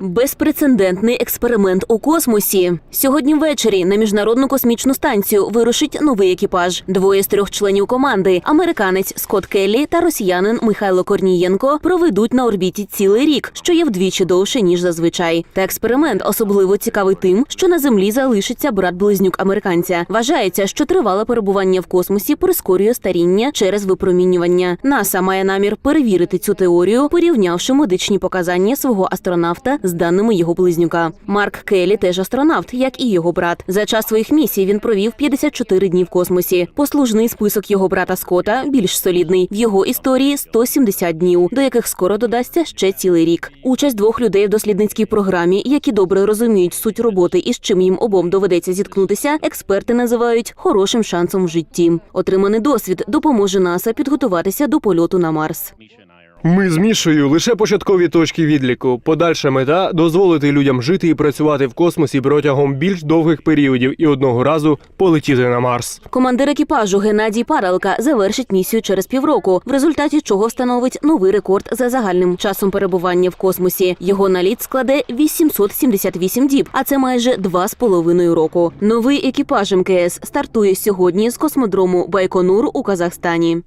Безпрецедентний експеримент у космосі. Сьогодні ввечері на міжнародну космічну станцію вирушить новий екіпаж. Двоє з трьох членів команди американець Скотт Келлі та росіянин Михайло Корнієнко проведуть на орбіті цілий рік, що є вдвічі довше ніж зазвичай. Та експеримент особливо цікавий тим, що на землі залишиться брат-близнюк американця. Вважається, що тривале перебування в космосі прискорює старіння через випромінювання. НАСА має намір перевірити цю теорію, порівнявши медичні показання свого астронавта з даними його близнюка. Марк Келлі теж астронавт, як і його брат. За час своїх місій він провів 54 дні в космосі. Послужний список його брата Скота більш солідний. В його історії 170 днів, до яких скоро додасться ще цілий рік. Участь двох людей в дослідницькій програмі, які добре розуміють суть роботи і з чим їм обом доведеться зіткнутися, експерти називають хорошим шансом в житті. Отриманий досвід допоможе НАСА підготуватися до польоту на Марс. Ми з Мішою лише початкові точки відліку. Подальша мета дозволити людям жити і працювати в космосі протягом більш довгих періодів і одного разу полетіти на Марс. Командир екіпажу Геннадій Паралка завершить місію через півроку, в результаті чого встановить новий рекорд за загальним часом перебування в космосі. Його наліт складе 878 діб, а це майже два з половиною року. Новий екіпаж МКС стартує сьогодні з космодрому Байконур у Казахстані.